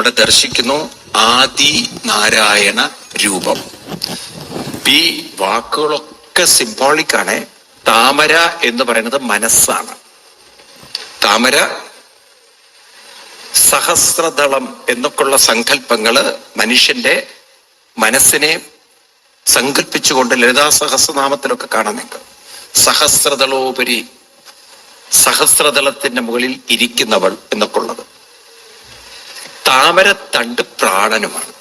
അവിടെ ദർശിക്കുന്നു ആദി നാരായണ രൂപം. ഈ വാക്കുകളൊക്കെ സിംബോളിക് ആണ്. താമര എന്ന് പറയുന്നത് മനസ്സാണ്. താമര സഹസ്രദളം എന്നൊക്കെയുള്ള സങ്കല്പങ്ങൾ മനുഷ്യന്റെ മനസ്സിനെ സങ്കല്പിച്ചുകൊണ്ട് ലളിതാ സഹസ്രനാമത്തിലൊക്കെ നിങ്ങൾ സഹസ്രദളോപരി സഹസ്രദളത്തിന്റെ മുകളിൽ ഇരിക്കുന്നവൾ എന്നൊക്കെ ഉള്ളത്. താമര തണ്ട് പ്രാണനുമാണ്.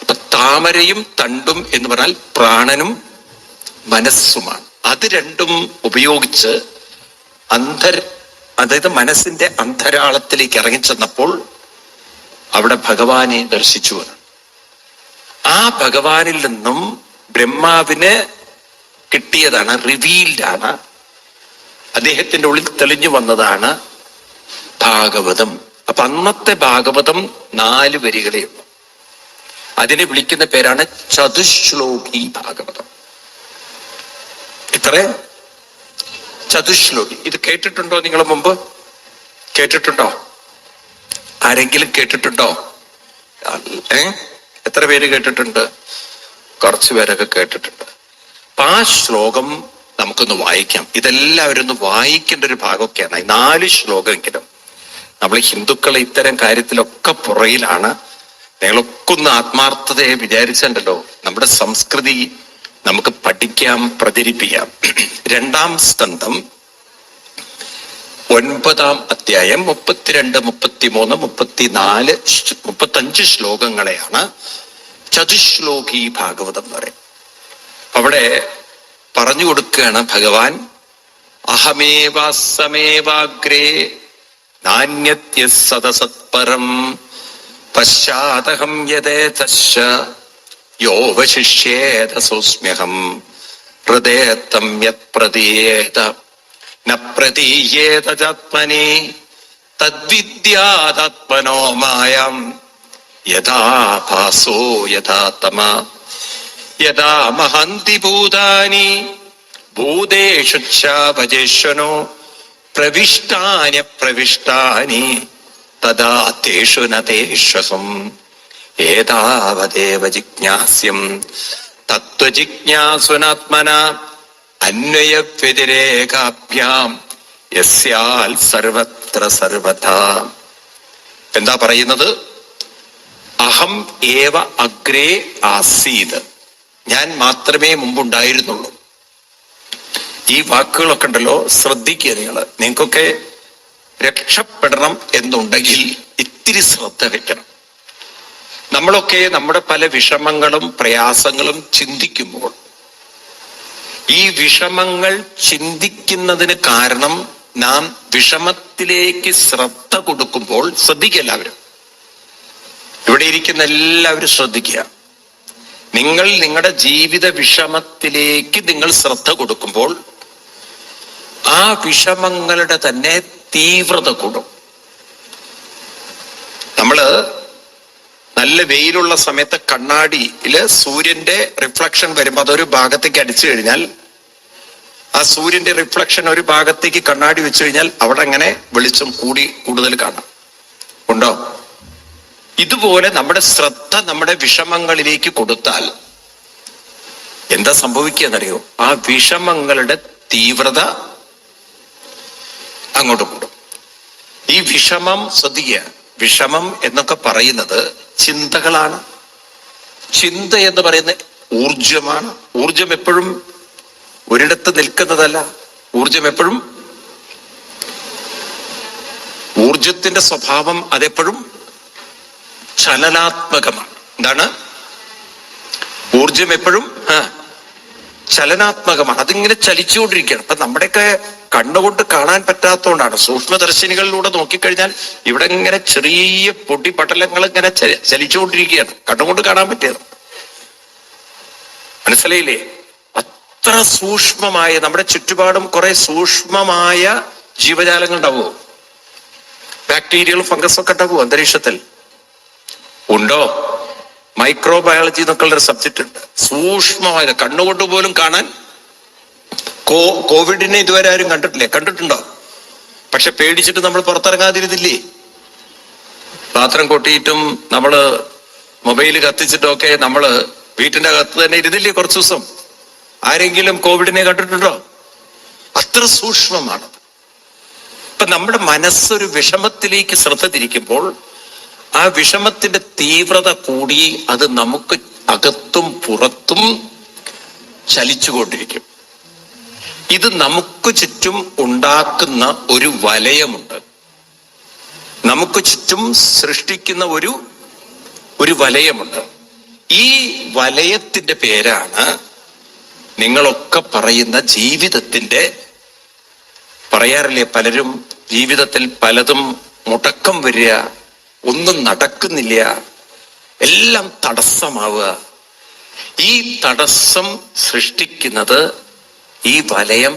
അപ്പൊ താമരയും തണ്ടും എന്ന് പറഞ്ഞാൽ പ്രാണനും മനസ്സുമാണ്. അത് രണ്ടും ഉപയോഗിച്ച് അന്തർ അതായത് മനസ്സിന്റെ അന്തരാളത്തിലേക്ക് ഇറങ്ങിച്ചെന്നപ്പോൾ അവിടെ ഭഗവാനെ ദർശിച്ചു. ആ ഭഗവാനിൽ നിന്നും ബ്രഹ്മാവിന് കിട്ടിയതാണ് റിവീൽഡാണ് അദ്ദേഹത്തിന്റെ ഉള്ളിൽ തെളിഞ്ഞു വന്നതാണ് ഭാഗവതം. അപ്പൊ അന്നത്തെ ഭാഗവതം നാല് വരികളേ ഉള്ളൂ. അതിനെ വിളിക്കുന്ന പേരാണ് ചതുശ്ലോകി ഭാഗവതം. ഇത്ര? ചതുശ്ലോകി. ഇത് കേട്ടിട്ടുണ്ടോ നിങ്ങൾ മുമ്പ്? കേട്ടിട്ടുണ്ടോ? ആരെങ്കിലും കേട്ടിട്ടുണ്ടോ? ഏ? എത്ര പേര് കേട്ടിട്ടുണ്ട്? കുറച്ചു പേരൊക്കെ കേട്ടിട്ടുണ്ട്. അപ്പൊ ആ ശ്ലോകം നമുക്കൊന്ന് വായിക്കാം. ഇതെല്ലാവരും ഒന്ന് വായിക്കേണ്ട ഒരു ഭാഗമൊക്കെയാണ്. നാല് ശ്ലോകമെങ്കിലും. നമ്മൾ ഹിന്ദുക്കൾ ഇത്തരം കാര്യത്തിലൊക്കെ പുറയിലാണ്. നിങ്ങളൊക്കെ ഒന്ന് ആത്മാർത്ഥതയെ വിചാരിച്ചുണ്ടല്ലോ. നമ്മുടെ സംസ്കൃതി നമുക്ക് പഠിക്കാം പ്രചരിപ്പിക്കാം. രണ്ടാം സ്കന്ധം ഒൻപതാം അധ്യായം മുപ്പത്തിരണ്ട് മുപ്പത്തിമൂന്ന് മുപ്പത്തിനാല് മുപ്പത്തഞ്ച് ശ്ലോകങ്ങളെയാണ് ചതുശ്ലോകി ഭാഗവതം എന്ന് പറയും അവിടെ പറഞ്ഞു കൊടുക്കുകയാണ് ഭഗവാൻ അഹമേവാസമേവാഗ്രേ നാണ്യത്യ സദസത്പരം പശ്ചാത്തഹം യഥേതശ്ച യോവശിഷ്യേതസോസ്മ്യഹം ഹൃദയത്തം യത് പ്രതീയേത ന പ്രതീയേത ചാത്മനി തദ്വിദ്യാതാത്മനോ മായം യഥാ ഭാസോ യഥാ തമ യഥാ മഹന്തി ഭൂതാനി ഭൂതേഷു ഭജേശ്വനോ പ്രവിഷ്ടാനി പ്രവിഷ്ടാനി തഥാ തേഷു നേശ്വസം ഏതാവദേവ ജിജ്ഞാസ്യം? തത്വജിജ്ഞാസുനാത്മന അന്വയവ്യതിരേകാഭ്യാം. യസ്യാൽ സർവത്ര സർവഥ. എന്താ പറയുന്നത്? അഹം ഏവ അഗ്രേ ആസീത്. ഞാൻ മാത്രമേ മുമ്പുണ്ടായിരുന്നുള്ളൂ. ഈ വാക്കുകളൊക്കെ ഉണ്ടല്ലോ ശ്രദ്ധിക്കുക നിങ്ങൾ. നിങ്ങൾക്കൊക്കെ രക്ഷപ്പെടണം എന്നുണ്ടെങ്കിൽ ഇത്തിരി ശ്രദ്ധ വെക്കണം. നമ്മളൊക്കെ നമ്മുടെ പല വിഷമങ്ങളും പ്രയാസങ്ങളും ചിന്തിക്കുമ്പോൾ ഈ വിഷമങ്ങൾ ചിന്തിക്കുന്നതിന് കാരണം നാം വിഷമത്തിലേക്ക് ശ്രദ്ധ കൊടുക്കുമ്പോൾ ശ്രദ്ധിക്കുക എല്ലാവരും. ഇവിടെ ഇരിക്കുന്ന എല്ലാവരും ശ്രദ്ധിക്കുക. നിങ്ങൾ നിങ്ങളുടെ ജീവിത വിഷമത്തിലേക്ക് നിങ്ങൾ ശ്രദ്ധ കൊടുക്കുമ്പോൾ ആ വിഷമങ്ങളുടെ തന്നെ തീവ്രത കൂടും. നമ്മൾ നല്ല വെയിലുള്ള സമയത്ത് കണ്ണാടിയിൽ സൂര്യന്റെ റിഫ്ലക്ഷൻ വരുമ്പോൾ അതൊരു ഭാഗത്തേക്ക് അടിച്ചു കഴിഞ്ഞാൽ ആ സൂര്യന്റെ റിഫ്ലക്ഷൻ ഒരു ഭാഗത്തേക്ക് കണ്ണാടി വെച്ചു കഴിഞ്ഞാൽ അവിടെ അങ്ങനെ വെളിച്ചം കൂടി കൂടുതൽ കാണാം. ഉണ്ടോ? ഇതുപോലെ നമ്മുടെ ശ്രദ്ധ നമ്മുടെ വിഷമങ്ങളിലേക്ക് കൊടുത്താൽ എന്താ സംഭവിക്കുക എന്നറിയോ? ആ വിഷമങ്ങളുടെ തീവ്രത അങ്ങോട്ട് കൂടും. ഈ വിഷമം ശ്രദ്ധിക്കുക. വിഷമം എന്നൊക്കെ പറയുന്നത് ചിന്തകളാണ്. ചിന്ത എന്ന് പറയുന്ന ഊർജമാണ് ഊർജം എപ്പോഴും ഒരിടത്ത് നിൽക്കുന്നതല്ല. ഊർജം എപ്പോഴും ഊർജത്തിന്റെ സ്വഭാവം അതെപ്പോഴും ചലനാത്മകമാണ്. എന്താണ്? ഊർജം എപ്പോഴും ചലനാത്മകമാണ്. അതിങ്ങനെ ചലിച്ചുകൊണ്ടിരിക്കുകയാണ്. അപ്പൊ നമ്മുടെയൊക്കെ കണ്ണുകൊണ്ട് കാണാൻ പറ്റാത്തതുകൊണ്ടാണ്. സൂക്ഷ്മദർശിനികളിലൂടെ നോക്കിക്കഴിഞ്ഞാൽ ഇവിടെ ഇങ്ങനെ ചെറിയ പൊടി പടലങ്ങൾ ഇങ്ങനെ ചല- ചലിച്ചുകൊണ്ടിരിക്കുകയാണ്. കണ്ണുകൊണ്ട് കാണാൻ പറ്റിയത്. മനസ്സിലായില്ലേ? അത്ര സൂക്ഷ്മമായ നമ്മുടെ ചുറ്റുപാടും കുറെ സൂക്ഷ്മമായ ജീവജാലങ്ങൾ ഉണ്ടാവുമോ ബാക്ടീരിയൽ ഫംഗസ് ഒക്കെ ഉണ്ടാവുമോ അന്തരീക്ഷത്തിൽ? ഉണ്ടോ? മൈക്രോബയോളജി എന്നൊക്കെയുള്ള ഒരു സബ്ജക്റ്റ് ഉണ്ട്. സൂക്ഷ്മമായ കണ്ണുകൊണ്ട് പോലും കാണാൻ കോവിഡിനെ ഇതുവരെ ആരും കണ്ടിട്ടില്ലേ? കണ്ടിട്ടുണ്ടോ? പക്ഷെ പേടിച്ചിട്ട് നമ്മൾ പുറത്തിറങ്ങാതിരുന്നില്ലേ? പാത്രം കൊട്ടിയിട്ടും നമ്മൾ മൊബൈൽ കത്തിച്ചിട്ടൊക്കെ നമ്മൾ വീട്ടിന്റെ അകത്ത് തന്നെ ഇരുന്നില്ലേ കുറച്ചു ദിവസം? ആരെങ്കിലും കോവിഡിനെ കണ്ടിട്ടുണ്ടോ? അത്ര സൂക്ഷ്മമാണ്. ഇപ്പൊ നമ്മുടെ മനസ്സൊരു വിഷമത്തിലേക്ക് ശ്രദ്ധ തിരിക്കുമ്പോൾ ആ വിഷമത്തിന്റെ തീവ്രത കൂടി അത് നമുക്ക് അകത്തും പുറത്തും ചലിച്ചുകൊണ്ടിരിക്കും. ഇത് നമുക്ക് ചുറ്റും ഉണ്ടാക്കുന്ന ഒരു വലയമുണ്ട്. നമുക്ക് ചുറ്റും സൃഷ്ടിക്കുന്ന ഒരു ഒരു വലയമുണ്ട്. ഈ വലയത്തിന്റെ പേരാണ് നിങ്ങളൊക്കെ പറയുന്ന ജീവിതത്തിന്റെ പറയാറില്ലേ പലരും ജീവിതത്തിൽ പലതും മുടക്കം വരിക ഒന്നും നടക്കുന്നില്ല എല്ലാം തടസ്സമാവുക. ഈ തടസ്സം സൃഷ്ടിക്കുന്നത് ഈ വലയം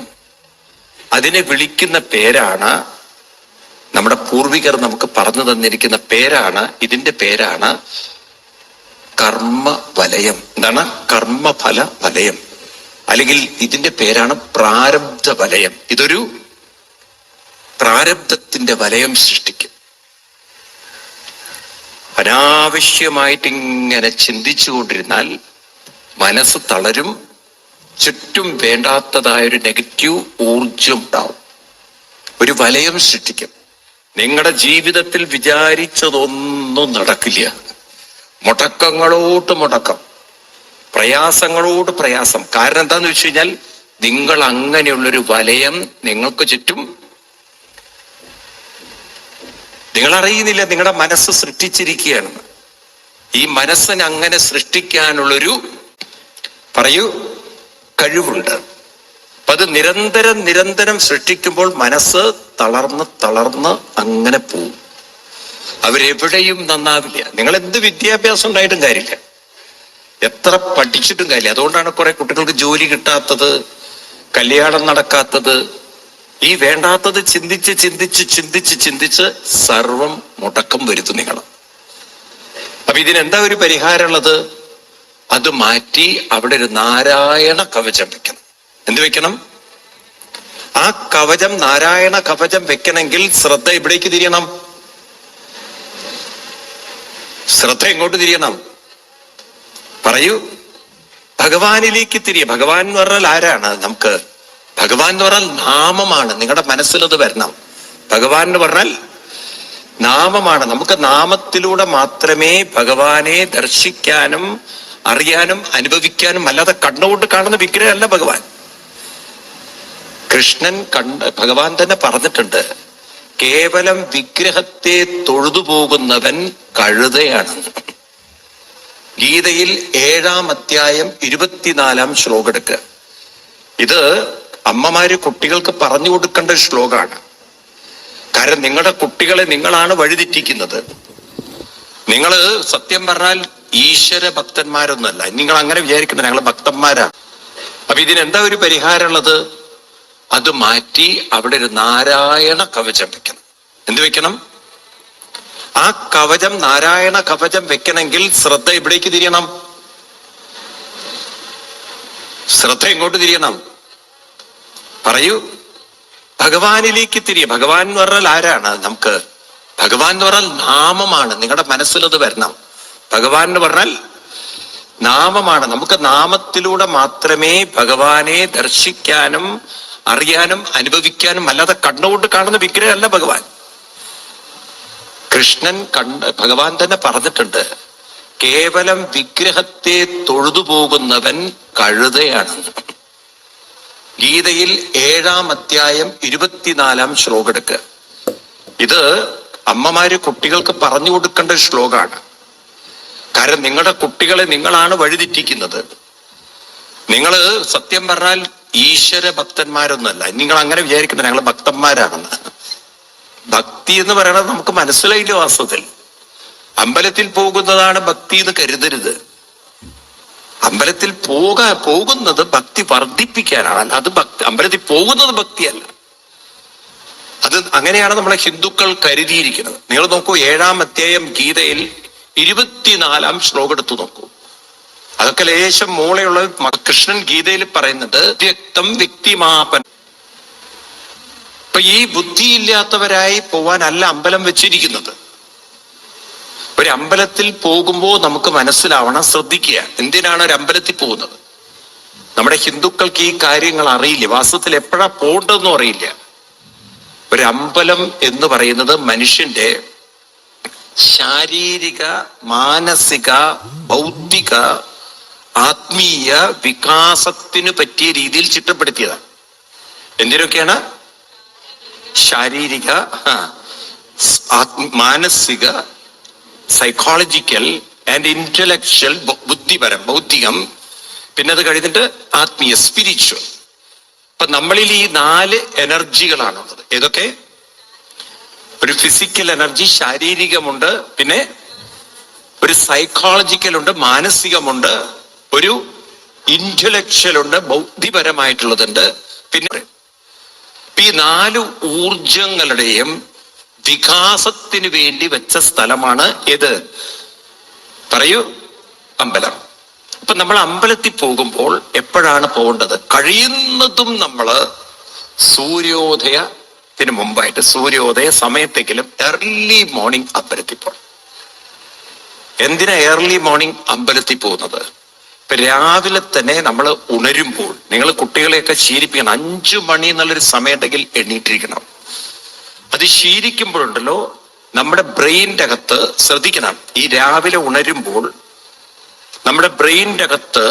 അതിനെ വിളിക്കുന്ന പേരാണ് നമ്മുടെ പൂർവികർ നമുക്ക് പറഞ്ഞു തന്നിരിക്കുന്ന പേരാണ് ഇതിന്റെ പേരാണ് കർമ്മ വലയം എന്താണ്? കർമ്മഫല വലയം. അല്ലെങ്കിൽ ഇതിന്റെ പേരാണ് പ്രാരബ്ധ വലയം ഇതൊരു പ്രാരബ്ധത്തിന്റെ വലയം സൃഷ്ടിക്കും. അനാവശ്യമായിട്ട് ഇങ്ങനെ ചിന്തിച്ചു കൊണ്ടിരുന്നാൽ മനസ്സ് തളരും ചുറ്റും വേണ്ടാത്തതായ ഒരു നെഗറ്റീവ് ഊർജം ഉണ്ടാവും. ഒരു വലയം സൃഷ്ടിക്കും. നിങ്ങളുടെ ജീവിതത്തിൽ വിചാരിച്ചതൊന്നും നടക്കില്ല. മുടക്കങ്ങളോട്ട് മുടക്കം. പ്രയാസങ്ങളോട് പ്രയാസം. കാരണം എന്താന്ന് വെച്ച് കഴിഞ്ഞാൽ നിങ്ങൾ അങ്ങനെയുള്ളൊരു വലയം നിങ്ങൾക്ക് ചുറ്റും നിങ്ങൾ അറിയുന്നില്ല നിങ്ങളുടെ മനസ്സ് സൃഷ്ടിച്ചിരിക്കുകയാണെന്ന് ഈ മനസ്സിനെ അങ്ങനെ സൃഷ്ടിക്കാനുള്ളൊരു പറയൂ. കഴിവുണ്ട്. അപ്പൊ അത് നിരന്തരം നിരന്തരം സൃഷ്ടിക്കുമ്പോൾ മനസ്സ് തളർന്ന് തളർന്ന് അങ്ങനെ പോവും. അവരെവിടെയും നന്നാവില്ല. നിങ്ങൾ എന്ത് വിദ്യാഭ്യാസം ഉണ്ടായിട്ടും കാര്യമില്ല. എത്ര പഠിച്ചിട്ടും കാര്യമില്ല. അതുകൊണ്ടാണ് കുറെ കുട്ടികൾക്ക് ജോലി കിട്ടാത്തത് കല്യാണം നടക്കാത്തത്. ഈ വേണ്ടാത്തത് ചിന്തിച്ച് ചിന്തിച്ച് ചിന്തിച്ച് ചിന്തിച്ച് സർവം മുടക്കം വരുത്തും നിങ്ങൾ അപ്പൊ ഇതിനെന്താ ഒരു പരിഹാരമുള്ളത്? അത് മാറ്റി അവിടെ ഒരു നാരായണ കവചം വെക്കണം. എന്ത് വെക്കണം? ആ കവചം നാരായണ കവചം വെക്കണമെങ്കിൽ ശ്രദ്ധ എവിടേക്ക് തിരിയണം. ശ്രദ്ധ എങ്ങോട്ട് തിരിയണം. പറയൂ. ഭഗവാനിലേക്ക് തിരിയ ഭഗവാൻ എന്ന് പറഞ്ഞാൽ ആരാണ്? നമുക്ക് ഭഗവാൻ എന്ന് പറഞ്ഞാൽ നാമമാണ്. നിങ്ങളുടെ മനസ്സിൽ അത് വരണം. ഭഗവാൻ എന്ന് പറഞ്ഞാൽ നാമമാണ്. നമുക്ക് നാമത്തിലൂടെ മാത്രമേ ഭഗവാനെ ദർശിക്കാനും അറിയാനും അനുഭവിക്കാനും അല്ലാതെ കണ്ണുകൊണ്ട് കാണുന്ന വിഗ്രഹമല്ല ഭഗവാൻ. കൃഷ്ണൻ കണ്ട് ഭഗവാൻ തന്നെ പറഞ്ഞിട്ടുണ്ട് കേവലം വിഗ്രഹത്തെ തൊഴുതു പോകുന്നവൻ കഴുതയാണ്. ഗീതയിൽ ഏഴാം അധ്യായം ഇരുപത്തിനാലാം ശ്ലോകം ഇത് അമ്മമാര് കുട്ടികൾക്ക് പറഞ്ഞു കൊടുക്കേണ്ട ഒരു കാരണം നിങ്ങളുടെ കുട്ടികളെ നിങ്ങളാണ് വഴിതെറ്റിക്കുന്നത്. നിങ്ങൾ സത്യം പറഞ്ഞാൽ ഈശ്വര ഭക്തന്മാരൊന്നല്ല നിങ്ങൾ അങ്ങനെ വിചാരിക്കുന്ന ഞങ്ങൾ ഭക്തന്മാരാണ് അപ്പൊ ഇതിനെന്താ ഒരു പരിഹാരമുള്ളത്? അത് മാറ്റി അവിടെ ഒരു നാരായണ കവചം വെക്കണം. എന്ത് വെക്കണം? ആ കവചം നാരായണ കവചം വെക്കണമെങ്കിൽ ശ്രദ്ധ എവിടേക്ക് തിരിയണം. ശ്രദ്ധ എങ്ങോട്ട് തിരിയണം. പറയൂ. ഭഗവാനിലേക്ക് തിരിയ. ഭഗവാൻ എന്ന് പറഞ്ഞാൽ ആരാണ്? നമുക്ക് ഭഗവാൻ എന്ന് പറഞ്ഞാൽ നാമമാണ്. നിങ്ങളുടെ മനസ്സിലത് വരണം. ഭഗവാൻ എന്ന് പറഞ്ഞാൽ നാമമാണ്. നമുക്ക് നാമത്തിലൂടെ മാത്രമേ ഭഗവാനെ ദർശിക്കാനും അറിയാനും അനുഭവിക്കാനും അല്ലാതെ കണ്ണുകൊണ്ട് കാണുന്ന വിഗ്രഹമല്ല ഭഗവാൻ. കൃഷ്ണൻ കണ്ട് ഭഗവാൻ തന്നെ പറഞ്ഞിട്ടുണ്ട് കേവലം വിഗ്രഹത്തെ തൊഴുതു പോകുന്നവൻ കഴുതയാണ്. ഗീതയിൽ ഏഴാം അധ്യായം ഇരുപത്തിനാലാം ശ്ലോകം എടുക്കുക. ഇത് അമ്മമാര് കുട്ടികൾക്ക് പറഞ്ഞു കൊടുക്കേണ്ട ഒരു ശ്ലോകമാണ്. കാരണം നിങ്ങളുടെ കുട്ടികളെ നിങ്ങളാണ് വഴിതെറ്റിക്കുന്നത്. നിങ്ങൾ സത്യം പറഞ്ഞാൽ ഈശ്വര ഭക്തന്മാരൊന്നുമല്ല. നിങ്ങൾ അങ്ങനെ വിചാരിക്കുന്നത് ഞങ്ങൾ ഭക്തന്മാരാണെന്ന്. ഭക്തി എന്ന് പറയുന്നത് നമുക്ക് മനസ്സിലായില്ല വാസ്തവത്തിൽ? അമ്പലത്തിൽ പോകുന്നതാണ് ഭക്തി എന്ന് കരുതരുത്. അമ്പലത്തിൽ പോക പോകുന്നത് ഭക്തി വർദ്ധിപ്പിക്കാനാണ്. അത് ഭക്തി അമ്പലത്തിൽ പോകുന്നത് ഭക്തിയല്ല. അത് അങ്ങനെയാണ് നമ്മളെ ഹിന്ദുക്കൾ കരുതിയിരിക്കുന്നത്. നിങ്ങൾ നോക്കൂ ഏഴാം അധ്യായം ഗീതയിൽ ഇരുപത്തിനാലാം ശ്ലോകം എടുത്തു നോക്കൂ. അതൊക്കെ ലേശം മൂളയുള്ള കൃഷ്ണൻ ഗീതയിൽ പറയുന്നത് വ്യക്തം വ്യക്തിമാപൻ ഇപ്പൊ ഈ ബുദ്ധിയില്ലാത്തവരായി പോവാനല്ല അമ്പലം വെച്ചിരിക്കുന്നത്. ഒരു അമ്പലത്തിൽ പോകുമ്പോൾ നമുക്ക് മനസ്സിലാവണം ശ്രദ്ധിക്കുക. എന്തിനാണ് ഒരു അമ്പലത്തിൽ പോകുന്നത്? നമ്മുടെ ഹിന്ദുക്കൾക്ക് ഈ കാര്യങ്ങൾ അറിയില്ല. വാസ്തവത്തിൽ എപ്പോഴാ പോകേണ്ടതെന്നും അറിയില്ല. ഒരു അമ്പലം എന്ന് പറയുന്നത് മനുഷ്യന്റെ ശാരീരിക മാനസിക ബൗദ്ധിക ആത്മീയ വികാസത്തിന് പറ്റിയ രീതിയിൽ ചിട്ടപ്പെടുത്തിയതാണ്. എന്തിനൊക്കെയാണ്? ശാരീരിക മാനസിക സൈക്കോളജിക്കൽ ആൻഡ് ഇന്റലക്ച്വൽ ബുദ്ധിപരം ബൗദ്ധികം പിന്നെ അത് കഴിഞ്ഞിട്ട് ആത്മീയ സ്പിരിച്വൽ അപ്പൊ നമ്മളിൽ ഈ നാല് എനർജികളാണുള്ളത് ഏതൊക്കെ? ഒരു ഫിസിക്കൽ എനർജി ശാരീരികമുണ്ട് പിന്നെ ഒരു സൈക്കോളജിക്കൽ ഉണ്ട് മാനസികമുണ്ട് ഒരു ഇന്റലക്ച്വൽ ഉണ്ട് ബൗദ്ധിപരമായിട്ടുള്ളതുണ്ട്. പിന്നെ ഈ നാല് ഊർജങ്ങളുടെയും വികാസത്തിന് വേണ്ടി വെച്ച സ്ഥലമാണ് ഏത്? പറയൂ അമ്പലം. അപ്പൊ നമ്മൾ അമ്പലത്തിൽ പോകുമ്പോൾ എപ്പോഴാണ് പോകേണ്ടത്? കഴിയുന്നതും നമ്മൾ സൂര്യോദയത്തിന് മുമ്പായിട്ട് സൂര്യോദയ സമയത്തെങ്കിലും എർലി മോർണിംഗ് അമ്പലത്തിൽ പോകണം എന്തിനാ ഏർലി മോർണിംഗ് അമ്പലത്തിൽ പോകുന്നത്? ഇപ്പൊ രാവിലെ തന്നെ നമ്മൾ ഉണരുമ്പോൾ നിങ്ങൾ കുട്ടികളെയൊക്കെ ശീലിപ്പിക്കണം. അഞ്ചു മണി എന്നുള്ളൊരു സമയത്തെങ്കിൽ എണ്ണീട്ടിരിക്കണം അത് ശീലിക്കുമ്പോഴുണ്ടല്ലോ നമ്മുടെ ബ്രെയിന്റെ അകത്ത് ശ്രദ്ധിക്കണം. ഈ രാവിലെ ഉണരുമ്പോൾ നമ്മുടെ ബ്രെയിന്റെ അകത്ത്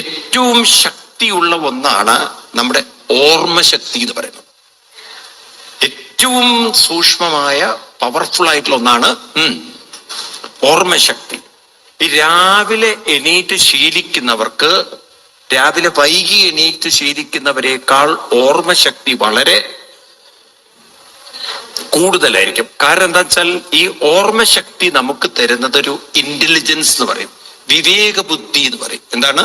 ഏറ്റവും ശക്തിയുള്ള ഒന്നാണ് നമ്മുടെ ഓർമ്മശക്തി എന്ന് പറയുന്നത്. ഏറ്റവും സൂക്ഷ്മമായ പവർഫുൾ ആയിട്ടുള്ള ഒന്നാണ് ഓർമ്മശക്തി. ഈ രാവിലെ എണീറ്റ് ശീലിക്കുന്നവർക്ക് രാവിലെ വൈകി എണീറ്റ് ശീലിക്കുന്നവരെക്കാൾ ഓർമ്മശക്തി വളരെ കൂടുതലായിരിക്കും. കാരണം എന്താ വെച്ചാൽ ഈ ഓർമ്മശക്തി നമുക്ക് തരുന്നത് ഒരു ഇന്റലിജൻസ് എന്ന് പറയും. വിവേക ബുദ്ധി എന്ന് പറയും. എന്താണ്?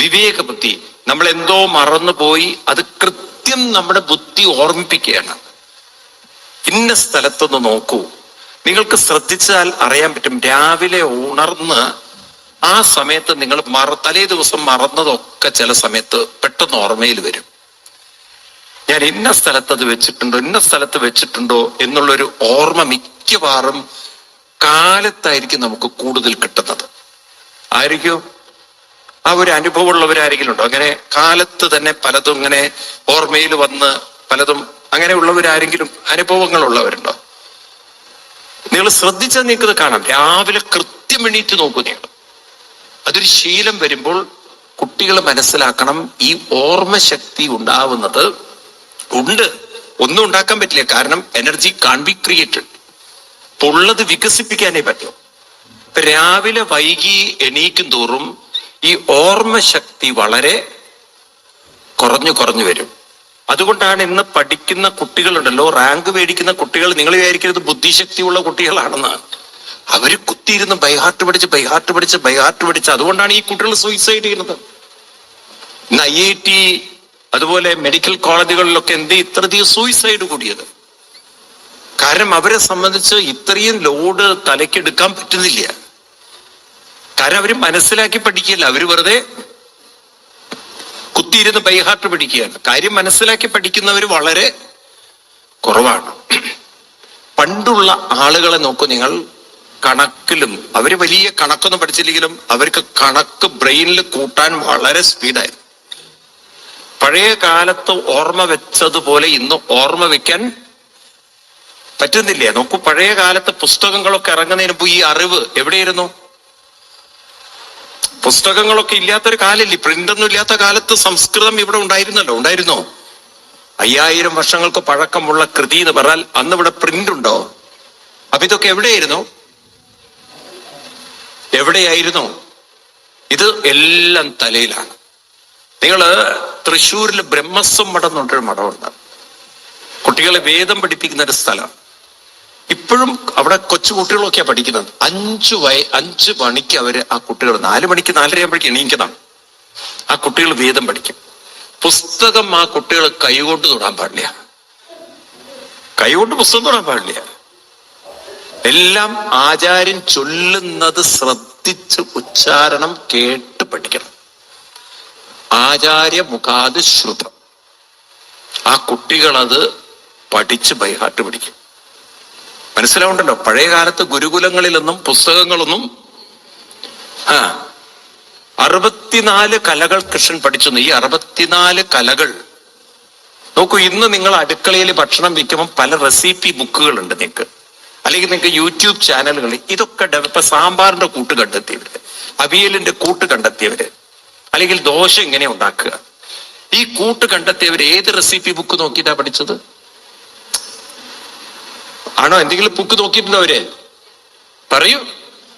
വിവേക ബുദ്ധി നമ്മൾ എന്തോ മറന്നുപോയി അത് കൃത്യം നമ്മുടെ ബുദ്ധി ഓർമ്മിപ്പിക്കുകയാണ്. ഇന്ന സ്ഥലത്തൊന്ന് നോക്കൂ. നിങ്ങൾക്ക് ശ്രദ്ധിച്ചാൽ അറിയാൻ പറ്റും രാവിലെ ഉണർന്ന് ആ സമയത്ത് നിങ്ങൾ മറ തലേ ദിവസം മറന്നതൊക്കെ ചില സമയത്ത് പെട്ടെന്ന് ഓർമ്മയിൽ വരും. ഞാൻ ഇന്ന സ്ഥലത്ത് അത് വെച്ചിട്ടുണ്ടോ ഇന്ന സ്ഥലത്ത് വെച്ചിട്ടുണ്ടോ എന്നുള്ളൊരു ഓർമ്മ മിക്കവാറും കാലത്തായിരിക്കും നമുക്ക് കൂടുതൽ കിട്ടുന്നത്. ആയിരിക്കും? ആ ഒരു അനുഭവമുള്ളവരായിരിക്കും ഉണ്ടോ അങ്ങനെ കാലത്ത് തന്നെ പലതും ഇങ്ങനെ ഓർമ്മയിൽ വന്ന് പലതും അങ്ങനെ ഉള്ളവരാരെങ്കിലും അനുഭവങ്ങൾ ഉള്ളവരുണ്ടോ നിങ്ങൾ ശ്രദ്ധിച്ചാൽ നിങ്ങൾക്ക് കാണാം. രാവിലെ കൃത്യം എണീറ്റ് നോക്കൂ നിങ്ങൾ. അതൊരു ശീലം വരുമ്പോൾ കുട്ടികൾ മനസ്സിലാക്കണം ഈ ഓർമ്മ ശക്തി ഉണ്ടാവുന്നത് ഉണ്ട്. ഒന്നും ഉണ്ടാക്കാൻ പറ്റില്ല. കാരണം എനർജി കാൺ ബി ക്രിയേറ്റഡ് ഉള്ളത് വികസിപ്പിക്കാനേ പറ്റും. രാവിലെ വൈകി എണീക്കും തോറും ഈ ഓർമ്മ ശക്തി വളരെ കുറഞ്ഞു കുറഞ്ഞു വരും. അതുകൊണ്ടാണ് ഇന്ന് പഠിക്കുന്ന കുട്ടികളുണ്ടല്ലോ റാങ്ക് മേടിക്കുന്ന കുട്ടികൾ നിങ്ങൾ വിചാരിക്കരുത് ബുദ്ധിശക്തിയുള്ള കുട്ടികളാണെന്ന്. അവർ കുത്തിയിരുന്ന് ബൈഹാർട്ട് പഠിച്ച് ബൈഹാർട്ട് പഠിച്ച് ബൈഹാർട്ട് പഠിച്ച്. അതുകൊണ്ടാണ് ഈ കുട്ടികൾ സൂയിസൈഡ് ചെയ്യുന്നത്. ഇന്ന് ഐ ഐ ടി അതുപോലെ മെഡിക്കൽ കോളേജുകളിലൊക്കെ എന്ത് ഇത്രയധികം സൂയിസൈഡ് കൂടിയത്. കാരണം അവരെ സംബന്ധിച്ച് ഇത്രയും ലോഡ് തലയ്ക്കെടുക്കാൻ പറ്റുന്നില്ല. കാരണം അവർ മനസ്സിലാക്കി പഠിക്കില്ല അവർ വെറുതെ കുത്തിയിരുന്ന് ബൈഹാർട്ട് പഠിക്കുകയാണ്. കാര്യം മനസ്സിലാക്കി പഠിക്കുന്നവർ വളരെ കുറവാണ്. പണ്ടുള്ള ആളുകളെ നോക്കൂ നിങ്ങൾ കണക്കിലും അവർ വലിയ കണക്കൊന്നും പഠിച്ചില്ലെങ്കിലും അവർക്ക് കണക്ക് ബ്രെയിനിൽ കൂട്ടാൻ വളരെ സ്പീഡായി പഴയ കാലത്ത് ഓർമ്മ വെച്ചതുപോലെ ഇന്ന് ഓർമ്മ വെക്കാൻ പറ്റുന്നില്ല. നോക്കൂ പഴയ കാലത്ത് പുസ്തകങ്ങളൊക്കെ ഇറങ്ങുന്നതിന് ഈ അറിവ് എവിടെയായിരുന്നു? പുസ്തകങ്ങളൊക്കെ ഇല്ലാത്തൊരു കാലല്ലേ? പ്രിന്റൊന്നും ഇല്ലാത്ത കാലത്ത് സംസ്കൃതം ഇവിടെ ഉണ്ടായിരുന്നല്ലോ. ഉണ്ടായിരുന്നോ? അയ്യായിരം വർഷങ്ങൾക്ക് പഴക്കമുള്ള കൃതി എന്ന് പറഞ്ഞാൽ അന്ന് ഇവിടെ പ്രിന്റ് ഉണ്ടോ അപ്പൊ ഇതൊക്കെ എവിടെയായിരുന്നു? എവിടെയായിരുന്നു? ഇത് എല്ലാം തലയിലാണ്. നിങ്ങൾ തൃശ്ശൂരിൽ ബ്രഹ്മസ്വം മഠം എന്നൊരു മഠമുണ്ട്. കുട്ടികളെ വേദം പഠിപ്പിക്കുന്ന ഒരു സ്ഥലം. ഇപ്പോഴും അവിടെ കൊച്ചു കുട്ടികളൊക്കെയാ പഠിക്കുന്നത്. അഞ്ചു വയ അഞ്ച് മണിക്ക് അവർ ആ കുട്ടികൾ നാല് മണിക്ക് നാലര ആകുമ്പോഴേക്ക് എണീക്കുന്നതാണ്. ആ കുട്ടികൾ വേദം പഠിക്കും. പുസ്തകം ആ കുട്ടികൾ കൈകൊണ്ട് തൊടാൻ പാടില്ല. കൈകൊണ്ട് പുസ്തകം തൊടാൻ പാടില്ല. എല്ലാം ആചാര്യൻ ചൊല്ലുന്നത് ശ്രദ്ധിച്ച് ഉച്ചാരണം കേട്ട് പഠിക്കണം. ആചാര്യ മുഖാത് ശ്രുതം ആ കുട്ടികളത് പഠിച്ച് ബൈഹാട്ട് പഠിക്കും. മനസ്സിലാവുണ്ടല്ലോ പഴയ കാലത്ത് ഗുരുകുലങ്ങളിലൊന്നും പുസ്തകങ്ങളൊന്നും ആ അറുപത്തിനാല് കലകൾ കൃഷ്ണൻ പഠിച്ചു ഈ അറുപത്തിനാല് കലകൾ നോക്കൂ ഇന്ന് നിങ്ങൾ അടുക്കളയിൽ ഭക്ഷണം വിൽക്കുമ്പോൾ പല റെസിപ്പി ബുക്കുകളുണ്ട് നിങ്ങൾക്ക് അല്ലെങ്കിൽ നിങ്ങൾക്ക് യൂട്യൂബ് ചാനലുകൾ ഇതൊക്കെ ഇപ്പൊ സാമ്പാറിന്റെ കൂട്ട് കണ്ടെത്തിയവര് അവിയലിന്റെ കൂട്ട് കണ്ടെത്തിയവര് അല്ലെങ്കിൽ ദോശ എങ്ങനെ ഉണ്ടാക്കുക. ഈ കൂട്ട് കണ്ടെത്തിയവർ ഏത് റെസിപ്പി ബുക്ക് നോക്കിയിട്ടാണ് പഠിച്ചത്? ആണോ? എന്തെങ്കിലും പുക്ക് നോക്കിയിട്ടുണ്ടോ അവർ? പറയൂ.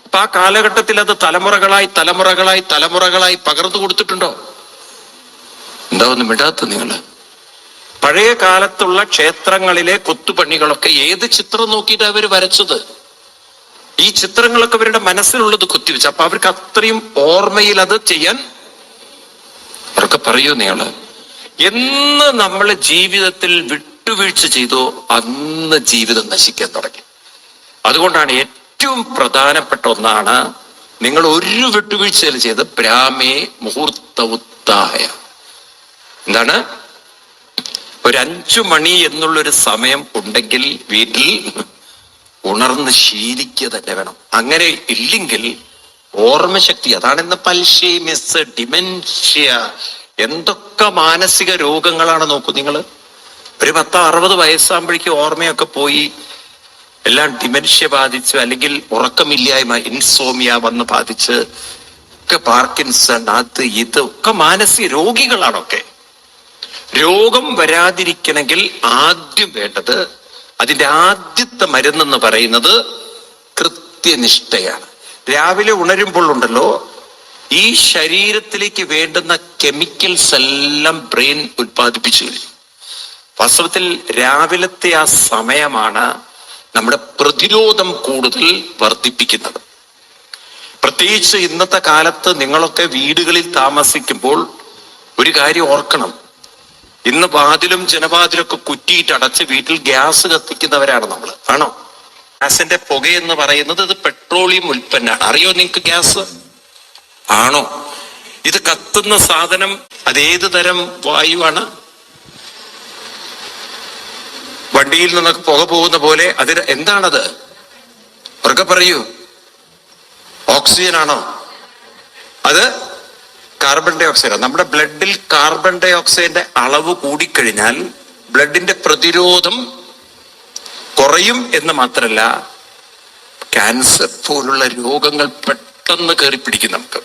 അപ്പൊ ആ കാലഘട്ടത്തിൽ അത് തലമുറകളായി തലമുറകളായി തലമുറകളായി പകർന്നു കൊടുത്തിട്ടുണ്ടോ? എന്താ ഒന്നും വിടാത്ത നിങ്ങൾ? പഴയ കാലത്തുള്ള ക്ഷേത്രങ്ങളിലെ കൊത്തുപണികളൊക്കെ ഏത് ചിത്രം നോക്കിയിട്ട് അവർ വരച്ചത്? ഈ ചിത്രങ്ങളൊക്കെ അവരുടെ മനസ്സിലുള്ളത് കൊത്തിവെച്ചു. അപ്പൊ അവർക്ക് അത്രയും ഓർമ്മയിൽ അത് ചെയ്യാൻ അവർക്ക് പറയൂ നിങ്ങൾ. എന്ന് നമ്മൾ ജീവിതത്തിൽ വിട്ടുവീഴ്ച ചെയ്തോ അന്ന് ജീവിതം നശിക്കാൻ തുടങ്ങി. അതുകൊണ്ടാണ് ഏറ്റവും പ്രധാനപ്പെട്ട ഒന്നാണ് നിങ്ങൾ ഒരു വിട്ടുവീഴ്ചയിൽ ചെയ്ത് ബ്രാഹ്മേ മുഹൂർത്തവുത്തായ. എന്താണ്? ഒരു മണി എന്നുള്ളൊരു സമയം ഉണ്ടെങ്കിൽ വീട്ടിൽ ഉണർന്ന് ശീലിക്കുക തന്നെ വേണം. അങ്ങനെ ഇല്ലെങ്കിൽ ഓർമ്മശക്തി അതാണ് ഇന്ന് പൽഷീമിസ് ഡിമെൻഷ്യ എന്തൊക്കെ മാനസിക രോഗങ്ങളാണ് നോക്കൂ നിങ്ങൾ ഒരു പത്ത് അറുപത് വയസ്സാകുമ്പോഴേക്കും ഓർമ്മയൊക്കെ പോയി. എല്ലാം ഡിമെൻഷ്യ ബാധിച്ചു അല്ലെങ്കിൽ ഉറക്കമില്ലായ്മ ഇൻസോമിയ വന്ന് ബാധിച്ച് ഒക്കെ പാർക്കിൻസൺ അത് ഇത് ഒക്കെ മാനസിക രോഗികളാണൊക്കെ. രോഗം വരാതിരിക്കണമെങ്കിൽ ആദ്യം വേണ്ടത് അതിന്റെ ആദ്യത്തെ മരുന്നെന്ന് പറയുന്നത് കൃത്യനിഷ്ഠയാണ്. രാവിലെ ഉണരുമ്പോൾ ഉണ്ടല്ലോ ഈ ശരീരത്തിലേക്ക് വേണ്ടുന്ന കെമിക്കൽസ് എല്ലാം ബ്രെയിൻ ഉത്പാദിപ്പിച്ചു കഴിഞ്ഞു. വാസ്തവത്തിൽ രാവിലത്തെ ആ സമയമാണ് നമ്മുടെ പ്രതിരോധം കൂടുതൽ വർദ്ധിപ്പിക്കുന്നത്. പ്രത്യേകിച്ച് ഇന്നത്തെ കാലത്ത് നിങ്ങളൊക്കെ വീടുകളിൽ താമസിക്കുമ്പോൾ ഒരു കാര്യം ഓർക്കണം. ഇന്ന് വാതിലും ജനവാതിലൊക്കെ കുറ്റിയിട്ട് അടച്ച് വീട്ടിൽ ഗ്യാസ് കത്തിക്കുന്നവരാണ് നമ്മൾ ആണോ? ഗ്യാസിന്റെ പുക എന്ന് പറയുന്നത് ഇത് പെട്രോളിയം ഉൽപ്പന്നമാണ്. അറിയോ നിങ്ങൾക്ക് ഗ്യാസ്? ആണോ? ഇത് കത്തുന്ന സാധനം അതേത് തരം വായുവാണ്? വണ്ടിയിൽ നിന്നൊക്കെ പുക പോകുന്ന പോലെ അതിന് എന്താണത്? ഉറക്കെ പറയൂ. ഓക്സിജൻ ആണോ അത് കാർബൺ ഡൈ ഓക്സൈഡ് നമ്മുടെ ബ്ലഡിൽ കാർബൺ ഡൈ ഓക്സൈഡിന്റെ അളവ് കൂടിക്കഴിഞ്ഞാൽ ബ്ലഡിന്റെ പ്രതിരോധം കുറയും എന്ന് മാത്രമല്ല ക്യാൻസർ പോലുള്ള രോഗങ്ങൾ പെട്ടെന്ന് കയറി പിടിക്കും നമുക്ക്.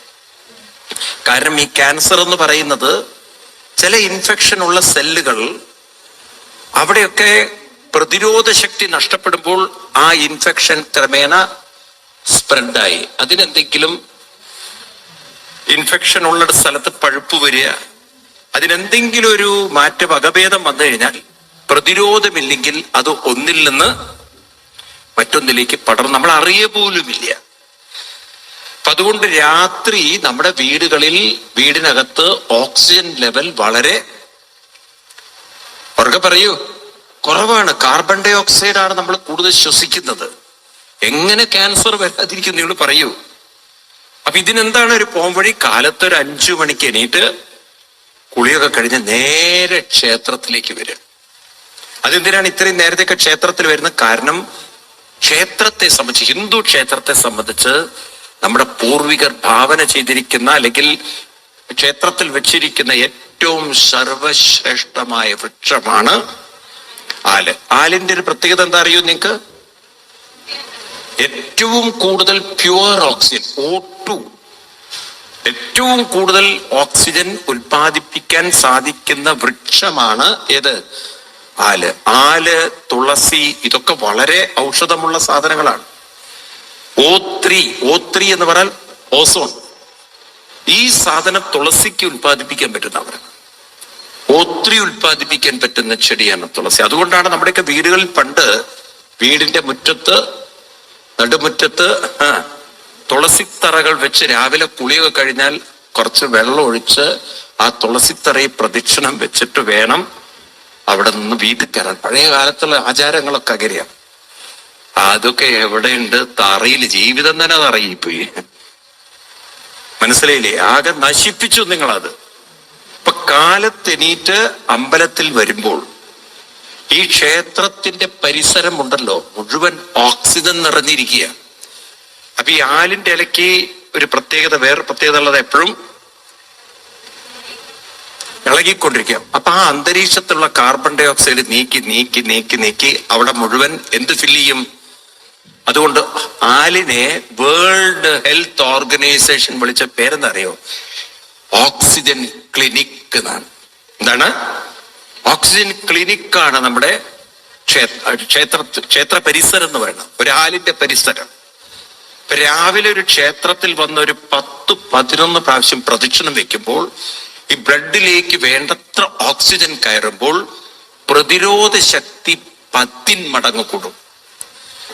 കാരണം ഈ ക്യാൻസർ എന്ന് പറയുന്നത് ചില ഇൻഫെക്ഷൻ ഉള്ള സെല്ലുകൾ അവിടെയൊക്കെ പ്രതിരോധ ശക്തി നഷ്ടപ്പെടുമ്പോൾ ആ ഇൻഫെക്ഷൻ ക്രമേണ സ്പ്രെഡായി. അതിനെന്തെങ്കിലും ഇൻഫെക്ഷൻ ഉള്ള സ്ഥലത്ത് പഴുപ്പ് വരിക അതിനെന്തെങ്കിലും ഒരു മാറ്റം വകഭേദം വന്നു കഴിഞ്ഞാൽ പ്രതിരോധമില്ലെങ്കിൽ അത് ഒന്നിൽ നിന്ന് മറ്റൊന്നിലേക്ക് പടർന്ന് നമ്മൾ അറിയ പോലുമില്ല. അപ്പൊ അതുകൊണ്ട് രാത്രി നമ്മുടെ വീടുകളിൽ വീടിനകത്ത് ഓക്സിജൻ ലെവൽ വളരെ ഉറക്കെ പറയൂ. കുറവാണ്. കാർബൺ ഡൈ ഓക്സൈഡ് ആണ് നമ്മൾ കൂടുതൽ ശ്വസിക്കുന്നത്. എങ്ങനെ ക്യാൻസർ വരാതിരിക്കും നിങ്ങൾ പറയൂ. അപ്പൊ ഇതിനെന്താണ് ഒരു പോംവഴി കാലത്ത് ഒരു അഞ്ചു മണിക്ക് എണീറ്റ് കുളിയൊക്കെ കഴിഞ്ഞ് നേരെ ക്ഷേത്രത്തിലേക്ക് വരിക. അതെന്തിനാണ് ഇത്രയും നേരത്തെയൊക്കെ ക്ഷേത്രത്തിൽ വരുന്നത്? കാരണം ക്ഷേത്രത്തെ സംബന്ധിച്ച് ഹിന്ദു ക്ഷേത്രത്തെ സംബന്ധിച്ച് നമ്മുടെ പൂർവികർ ഭാവന ചെയ്തിരിക്കുന്ന അല്ലെങ്കിൽ ക്ഷേത്രത്തിൽ വെച്ചിരിക്കുന്ന ഏറ്റവും സർവശ്രേഷ്ഠമായ വൃക്ഷമാണ് ആൽ. ആലിന്റെ ഒരു പ്രത്യേകത എന്താ അറിയൂ നിങ്ങൾക്ക് ഏറ്റവും കൂടുതൽ പ്യുവർ ഓക്സിജൻ ഓ ടു ഏറ്റവും കൂടുതൽ ഓക്സിജൻ ഉൽപ്പാദിപ്പിക്കാൻ സാധിക്കുന്ന വൃക്ഷമാണ് ഏത്? ആൽ. ആൽ തുളസി ഇതൊക്കെ വളരെ ഔഷധമുള്ള സാധനങ്ങളാണ്. ഓ ത്രീ ഓ ത്രീ എന്ന് പറഞ്ഞാൽ ഓസോൺ ഈ സാധനം തുളസിക്ക് ഉൽപ്പാദിപ്പിക്കാൻ പറ്റുന്നവരാണ് ഒത്തിരി ഉൽപ്പാദിപ്പിക്കാൻ പറ്റുന്ന ചെടിയാണ് തുളസി. അതുകൊണ്ടാണ് നമ്മുടെയൊക്കെ വീടുകളിൽ പണ്ട് വീടിന്റെ മുറ്റത്ത് നടുമുറ്റത്ത് തുളസിത്തറകൾ വെച്ച് രാവിലെ കുളിയൊക്കെ കഴിഞ്ഞാൽ കുറച്ച് വെള്ളം ഒഴിച്ച് ആ തുളസിത്തറയെ പ്രദക്ഷിണം വെച്ചിട്ട് വേണം അവിടെ നിന്ന് വീട്ടിൽ കയറാൻ. പഴയ കാലത്തുള്ള ആചാരങ്ങളൊക്കെ അങ്ങനെയാണ് അതൊക്കെ എവിടെയുണ്ട്? തറയിൽ ജീവിതം തന്നെ തറയിപ്പോയി. മനസ്സിലായില്ലേ? ആകെ നശിപ്പിച്ചു നിങ്ങളത്. കാലത്തെണീറ്റ് അമ്പലത്തിൽ വരുമ്പോൾ ഈ ക്ഷേത്രത്തിന്റെ പരിസരം ഉണ്ടല്ലോ മുഴുവൻ ഓക്സിജൻ നിറഞ്ഞിരിക്കുക അപ്പൊ ഈ ആലിന്റെ ഇലയ്ക്ക് ഒരു പ്രത്യേകത വേറെ പ്രത്യേകത ഉള്ളത് എപ്പോഴും ഇളകിക്കൊണ്ടിരിക്കുക അപ്പൊ ആ അന്തരീക്ഷത്തിലുള്ള കാർബൺ ഡൈ നീക്കി നീക്കി നീക്കി നീക്കി അവിടെ മുഴുവൻ എന്ത് ഫില്ല് ചെയ്യും? അതുകൊണ്ട് ആലിനെ വേൾഡ് ഹെൽത്ത് ഓർഗനൈസേഷൻ വിളിച്ച പേരെന്തറിയോ ഓക്സിജൻ ക്ലിനിക് എന്നാണ്. എന്താണ്? ഓക്സിജൻ ക്ലിനിക്കാണ് നമ്മുടെ ക്ഷേത്ര ക്ഷേത്ര പരിസരം എന്ന് പറയുന്നത്. ഒരു ഹാലിന്റെ പരിസരം. രാവിലെ ഒരു ക്ഷേത്രത്തിൽ വന്ന ഒരു പത്ത് പതിനൊന്ന് പ്രാവശ്യം പ്രദക്ഷിണം വെക്കുമ്പോൾ ഈ ബ്ലഡിലേക്ക് വേണ്ടത്ര ഓക്സിജൻ കയറുമ്പോൾ പ്രതിരോധ ശക്തി പത്തിൻ മടങ്ങ് കൂടും.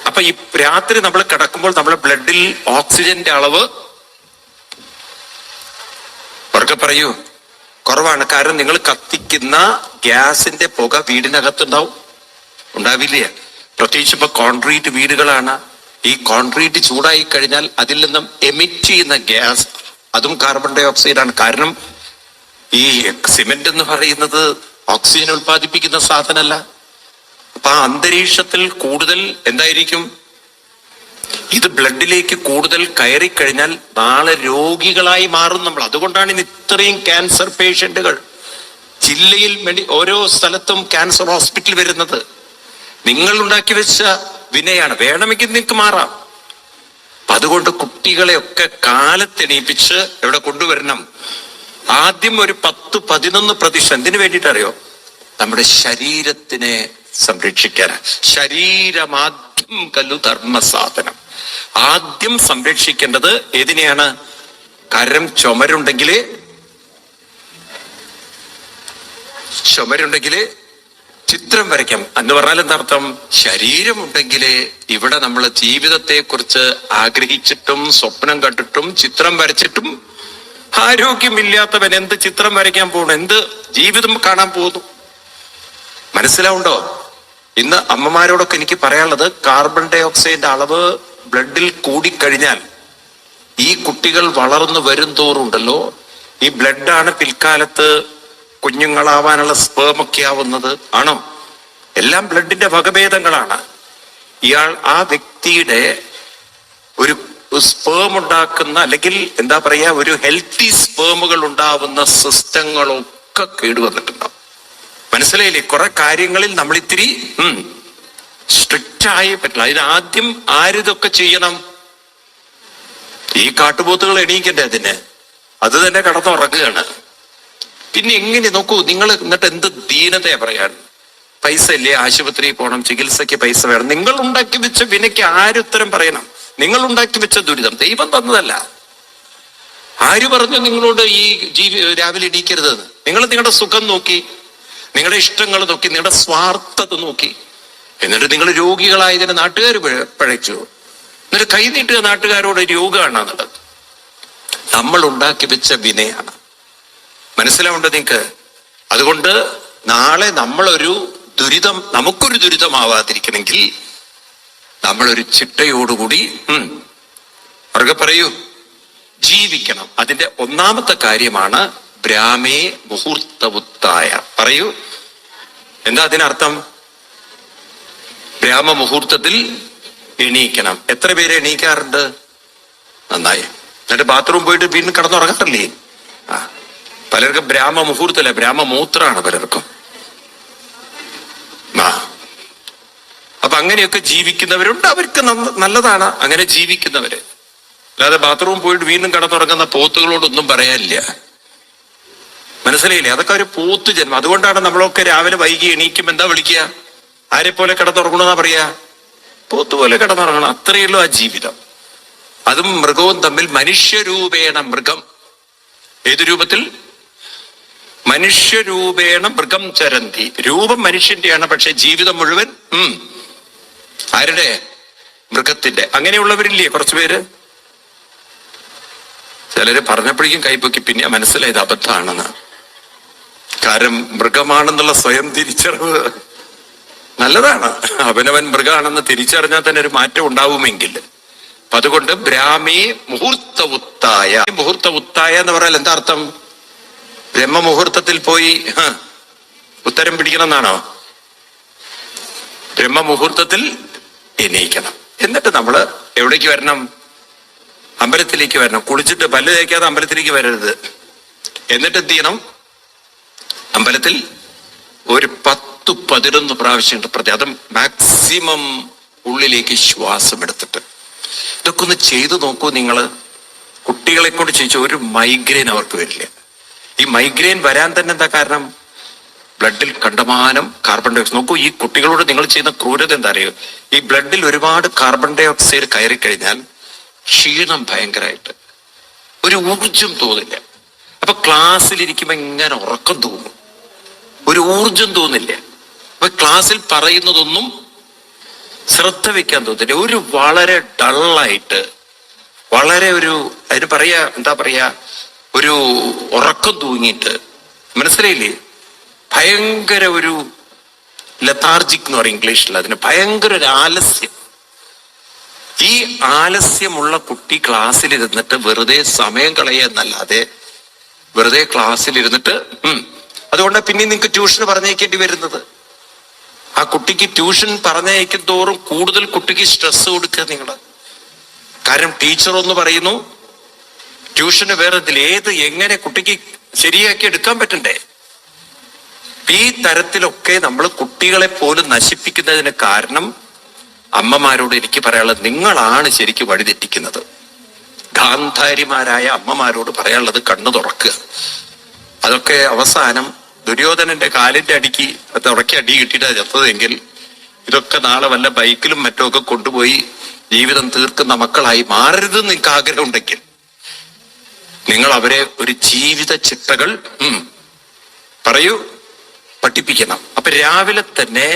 അപ്പൊ ഈ രാത്രി നമ്മൾ കിടക്കുമ്പോൾ നമ്മുടെ ബ്ലഡിൽ ഓക്സിജന്റെ അളവ് ഉറക്കെ പറയൂ. കുറവാണ്. കാരണം നിങ്ങൾ കത്തിക്കുന്ന ഗ്യാസിന്റെ പുക വീടിനകത്തുണ്ടാവും. ഉണ്ടാവില്ല. പ്രത്യേകിച്ച് ഇപ്പൊ കോൺക്രീറ്റ് വീടുകളാണ്. ഈ കോൺക്രീറ്റ് ചൂടായി കഴിഞ്ഞാൽ അതിൽ നിന്നും എമിറ്റ് ചെയ്യുന്ന ഗ്യാസ് അതും കാർബൺ ഡൈ ഓക്സൈഡ് ആണ്. കാരണം ഈ സിമെന്റ് എന്ന് പറയുന്നത് ഓക്സിജൻ ഉൽപ്പാദിപ്പിക്കുന്ന സാധനമല്ല. അപ്പൊ ആ അന്തരീക്ഷത്തിൽ കൂടുതൽ എന്തായിരിക്കും? ഇത് ബ്ലഡിലേക്ക് കൂടുതൽ കയറി കഴിഞ്ഞാൽ നാളെ രോഗികളായി മാറും നമ്മൾ. അതുകൊണ്ടാണ് ഇന്ന് ഇത്രയും ക്യാൻസർ പേഷ്യന്റുകൾ ജില്ലയിൽ ഓരോ സ്ഥലത്തും ക്യാൻസർ ഹോസ്പിറ്റൽ വരുന്നത്. നിങ്ങൾ ഉണ്ടാക്കി വെച്ച വിനയാണ്. വേണമെങ്കിൽ നിങ്ങൾക്ക് മാറാം. അതുകൊണ്ട് കുട്ടികളെയൊക്കെ കാലത്തെണീപ്പിച്ച് എവിടെ കൊണ്ടുവരണം? ആദ്യം ഒരു പത്ത് പതിനൊന്ന് പ്രതിഷ്ഠ എന്തിനു വേണ്ടിയിട്ടറിയോ? നമ്മുടെ ശരീരത്തിനെ സംരക്ഷിക്കാനാണ് ശരീരമാദ്യം കല്ലു ധർമ്മ സാധനം ആദ്യം സംരക്ഷിക്കേണ്ടത് ഏതിനെയാണ്? കരം ചുമരുണ്ടെങ്കിൽ ചുമരുണ്ടെങ്കിൽ ചിത്രം വരയ്ക്കാം. എന്ന് പറഞ്ഞാൽ എന്താർത്ഥം ശരീരമുണ്ടെങ്കിൽ ഇവിടെ നമ്മൾ ജീവിതത്തെ കുറിച്ച് ആഗ്രഹിച്ചിട്ടും സ്വപ്നം കണ്ടിട്ടും ചിത്രം വരച്ചിട്ടും ആരോഗ്യമില്ലാത്തവൻ എന്ത് ചിത്രം വരയ്ക്കാൻ പോകുന്നു എന്ത് ജീവിതം കാണാൻ പോകുന്നു? മനസ്സിലാവുണ്ടോ? ഇന്ന് അമ്മമാരോടൊക്കെ എനിക്ക് പറയാനുള്ളത് കാർബൺ ഡൈ ഓക്സൈഡിന്റെ അളവ് ബ്ലഡിൽ കൂടിക്കഴിഞ്ഞാൽ ഈ കുട്ടികൾ വളർന്നു വരും തോറുണ്ടല്ലോ ഈ ബ്ലഡാണ് പിൽക്കാലത്ത് കുഞ്ഞുങ്ങളാവാനുള്ള സ്പേമൊക്കെ ആവുന്നത്. ആണോ? എല്ലാം ബ്ലഡിന്റെ വകഭേദങ്ങളാണ്. ഇയാൾ ആ വ്യക്തിയുടെ ഒരു സ്പേം ഉണ്ടാക്കുന്ന അല്ലെങ്കിൽ എന്താ പറയാ ഒരു ഹെൽത്തി സ്പേമുകൾ ഉണ്ടാവുന്ന സിസ്റ്റങ്ങളൊക്കെ കേടുവന്നിട്ടുണ്ടാവും. മനസ്സിലായില്ലേ? കുറെ കാര്യങ്ങളിൽ നമ്മൾ ഇത്തിരി സ്ട്രിക്റ്റ് ആയി പറ്റില്ല. അതിന് ആദ്യം ആരിതൊക്കെ ചെയ്യണം? ഈ കാട്ടുപോത്തുകൾ എണീക്കണ്ടേ അതിന്? അത് തന്നെ കടന്നുറങ്ങുകയാണ്. പിന്നെ എങ്ങനെ നോക്കൂ നിങ്ങൾ എന്നിട്ട് എന്ത് ദീനതയാ പറയാൻ? പൈസ ഇല്ലേ ആശുപത്രിയിൽ പോകണം ചികിത്സയ്ക്ക് പൈസ വേണം. നിങ്ങൾ ഉണ്ടാക്കി വെച്ച വിനയ്ക്ക് ആരുത്തരം പറയണം? നിങ്ങൾ ഉണ്ടാക്കി വെച്ച ദുരിതം. ദൈവം തന്നതല്ല. ആര് പറഞ്ഞു നിങ്ങളോട് ഈ ജീവി രാവിലെ എണീക്കരുതെന്ന്? നിങ്ങൾ നിങ്ങളുടെ സുഖം നോക്കി നിങ്ങളുടെ ഇഷ്ടങ്ങൾ നോക്കി നിങ്ങളുടെ സ്വാർത്ഥത നോക്കി. എന്നിട്ട് നിങ്ങൾ രോഗികളായതിന് നാട്ടുകാർ പഴച്ചു. എന്നിട്ട് കൈനീട്ടുക നാട്ടുകാരോട് രോഗമാണ് എന്നുള്ളത്. നമ്മൾ ഉണ്ടാക്കി വെച്ച വിനയാണ്. മനസ്സിലാവേണ്ടത് നിങ്ങൾക്ക് അതുകൊണ്ട് നാളെ നമ്മളൊരു ദുരിതം നമുക്കൊരു ദുരിതമാവാതിരിക്കണമെങ്കിൽ നമ്മളൊരു ചിട്ടയോടുകൂടി അവർക്ക് പറയൂ ജീവിക്കണം. അതിന്റെ ഒന്നാമത്തെ കാര്യമാണ് ബ്രാഹ്മേ മുഹൂർത്തവുത്തായ. പറയൂ. എന്താ അതിനർത്ഥം? ബ്രാഹ്മ മുഹൂർത്തത്തിൽ എണീക്കണം. എത്ര പേര് എണീക്കാറുണ്ട്? നന്നായി. എന്നിട്ട് ബാത്റൂം പോയിട്ട് വീണ്ടും കിടന്നുറങ്ങാറില്ലേ? ആ. പലർക്കും ബ്രാഹ്മ മുഹൂർത്തല്ല ബ്രാഹ്മ മൂത്രമാണ് പലർക്കും. ആ. അപ്പൊ അങ്ങനെയൊക്കെ ജീവിക്കുന്നവരുണ്ട്. അവർക്ക് നല്ലതാണ് അങ്ങനെ ജീവിക്കുന്നവര്. അല്ലാതെ ബാത്റൂം പോയിട്ട് വീണ്ടും കടന്നുറങ്ങുന്ന പോത്തുകളോടൊന്നും പറയാനില്ല. മനസ്സിലായില്ലേ? അതൊക്കെ ഒരു പൂത്ത് ജന്മം. അതുകൊണ്ടാണ് നമ്മളൊക്കെ രാവിലെ വൈകി എണീക്കും എന്താ വിളിക്കുക? ആരെ പോലെ കിടന്നുറങ്ങണമെന്നാ പറയാ? പോത്ത് പോലെ കിടന്നുറങ്ങണം. അത്രയുള്ളൂ ആ ജീവിതം. അതും മൃഗവും തമ്മിൽ മനുഷ്യരൂപേണ മൃഗം. ഏത് രൂപത്തിൽ? മനുഷ്യരൂപേണ മൃഗം ചരന്തി. രൂപം മനുഷ്യന്റെയാണ് പക്ഷെ ജീവിതം മുഴുവൻ ഉം ആരുടെ? മൃഗത്തിന്റെ. അങ്ങനെയുള്ളവരില്ലേ കുറച്ചു പേര് ചിലര് പറഞ്ഞപ്പോഴേക്കും കൈപ്പൊക്കി പിന്നെ മനസ്സിലായത് അബദ്ധമാണെന്ന്. കാരണം മൃഗമാണെന്നുള്ള സ്വയം തിരിച്ചറിവ് നല്ലതാണ്. അവനവൻ മൃഗമാണെന്ന് തിരിച്ചറിഞ്ഞാൽ തന്നെ ഒരു മാറ്റം ഉണ്ടാവുമെങ്കിൽ. അപ്പൊ അതുകൊണ്ട് ബ്രാഹ്മി മുഹൂർത്ത ഉത്തായ മുഹൂർത്ത ഉത്തായ എന്ന് പറഞ്ഞാൽ എന്താ അർത്ഥം? ബ്രഹ്മ മുഹൂർത്തത്തിൽ പോയി ഉത്തരം പിടിക്കണം എന്നാണോ ബ്രഹ്മ മുഹൂർത്തത്തിൽ എണീക്കണം. എന്നിട്ട് നമ്മൾ എവിടേക്ക് വരണം? അമ്പലത്തിലേക്ക് വരണം. കുളിച്ചിട്ട് പല്ല് തേക്കാതെ അമ്പലത്തിലേക്ക് വരരുത്. എന്നിട്ട് എന്ത് ചെയ്യണം? അമ്പലത്തിൽ ഒരു പത്ത് പതിനൊന്ന് പ്രാവശ്യം പ്രതി. അത് മാക്സിമം ഉള്ളിലേക്ക് ശ്വാസം എടുത്തിട്ട്. ഇതൊക്കെ ഒന്ന് ചെയ്തു നോക്കൂ നിങ്ങൾ കുട്ടികളെ കൊണ്ട് ചോദിച്ചു ഒരു മൈഗ്രെയിൻ അവർക്ക് വരില്ല. ഈ മൈഗ്രെയിൻ വരാൻ തന്നെ എന്താ കാരണം? ബ്ലഡിൽ കണ്ടമാനം കാർബൺ ഡൈ ഓക്സൈഡ് നോക്കൂ ഈ കുട്ടികളോട് നിങ്ങൾ ചെയ്യുന്ന ക്രൂരത എന്താ അറിയോ? ഈ ബ്ലഡിൽ ഒരുപാട് കാർബൺ ഡൈ ഓക്സൈഡ് കയറി കഴിഞ്ഞാൽ ക്ഷീണം ഭയങ്കരമായിട്ട് ഒരു ഊർജം തോന്നില്ല. അപ്പൊ ക്ലാസ്സിൽ ഇരിക്കുമ്പോ ഇങ്ങനെ ഉറക്കം തോന്നും ഒരു ഊർജം തോന്നില്ല. അപ്പൊ ക്ലാസ്സിൽ പറയുന്നതൊന്നും ശ്രദ്ധ വെക്കാൻ തോന്നില്ല. ഒരു വളരെ ഡള്ളായിട്ട് വളരെ ഒരു അതിന് പറയാ എന്താ പറയാ ഒരു ഉറക്കം തൂങ്ങിയിട്ട് മനസ്സിലായില്ലേ? ഭയങ്കര ഒരു ലതാർജിക് എന്ന് പറയും ഇംഗ്ലീഷിൽ അതിന്. ഭയങ്കര ഒരു ആലസ്യം. ഈ ആലസ്യമുള്ള കുട്ടി ക്ലാസ്സിൽ ഇരുന്നിട്ട് വെറുതെ സമയം കളയെന്നല്ലാതെ വെറുതെ ക്ലാസ്സിൽ ഇരുന്നിട്ട് അതുകൊണ്ട് പിന്നെ നിങ്ങൾക്ക് ട്യൂഷന് പറഞ്ഞേക്കേണ്ടി വരുന്നത്. ആ കുട്ടിക്ക് ട്യൂഷൻ പറഞ്ഞയക്കും തോറും കൂടുതൽ കുട്ടിക്ക് സ്ട്രെസ് കൊടുക്കുക നിങ്ങൾ കാരണം ടീച്ചർ ഒന്ന് പറയുന്നു ട്യൂഷന് വേറെ ഇതിൽ ഏത് എങ്ങനെ കുട്ടിക്ക് ശരിയാക്കി എടുക്കാൻ പറ്റണ്ടേ? ഈ തരത്തിലൊക്കെ നമ്മൾ കുട്ടികളെ പോലും നശിപ്പിക്കുന്നതിന് കാരണം അമ്മമാരോട് എനിക്ക് പറയാനുള്ളത് നിങ്ങളാണ് ശരിക്കും വഴിതെറ്റിക്കുന്നത് ഗാന്ധാരിമാരായ അമ്മമാരോട് പറയാനുള്ളത് കണ്ണു തുറക്കുക അതൊക്കെ അവസാനം ദുര്യോധനന്റെ കാലിന്റെ അടിക്ക് തുറക്കി അടി കിട്ടിയിട്ടാ ചത്തതെങ്കിൽ ഇതൊക്കെ നാളെ വല്ല ബൈക്കിലും മറ്റും ഒക്കെ കൊണ്ടുപോയി ജീവിതം തീർക്കുന്ന മക്കളായി മാറരുത് നിങ്ങൾക്ക് ആഗ്രഹമുണ്ടെങ്കിൽ നിങ്ങൾ അവരെ ഒരു ജീവിത ചിട്ടകൾ പറയൂ പഠിപ്പിക്കണം. അപ്പൊ രാവിലെ തന്നെ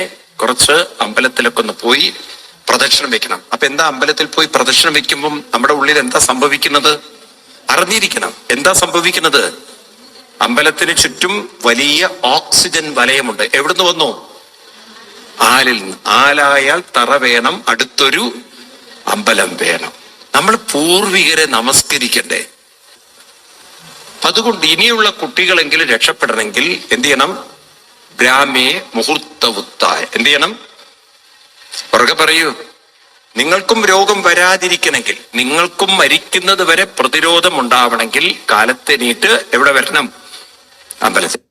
കുറച്ച് അമ്പലത്തിലൊക്കെ ഒന്ന് പോയി പ്രദക്ഷിണം വെക്കണം. അപ്പൊ എന്താ അമ്പലത്തിൽ പോയി പ്രദക്ഷിണം വെക്കുമ്പം നമ്മുടെ ഉള്ളിൽ എന്താ സംഭവിക്കുന്നത്? അറിഞ്ഞിരിക്കണം. എന്താ സംഭവിക്കുന്നത്? അമ്പലത്തിന് ചുറ്റും വലിയ ഓക്സിജൻ വലയമുണ്ട്. എവിടുന്ന് വന്നു? ആലിൽ നിന്ന്. ആലായാൽ തറ വേണം അടുത്തൊരു അമ്പലം വേണം. നമ്മൾ പൂർവികരെ നമസ്കരിക്കണ്ടേ? അതുകൊണ്ട് ഇനിയുള്ള കുട്ടികളെങ്കിലും രക്ഷപ്പെടണമെങ്കിൽ എന്ത് ചെയ്യണം? ബ്രാഹ്മേ മുഹൂർത്തവുത്തായ. എന്ത് ചെയ്യണം? പുറകെ പറയൂ. നിങ്ങൾക്കും രോഗം വരാതിരിക്കണമെങ്കിൽ നിങ്ങൾക്കും മരിക്കുന്നത് വരെ പ്രതിരോധം ഉണ്ടാവണമെങ്കിൽ കാലത്തെ നീട്ട് എവിടെ വരണം? അമ്പലത്തിൽ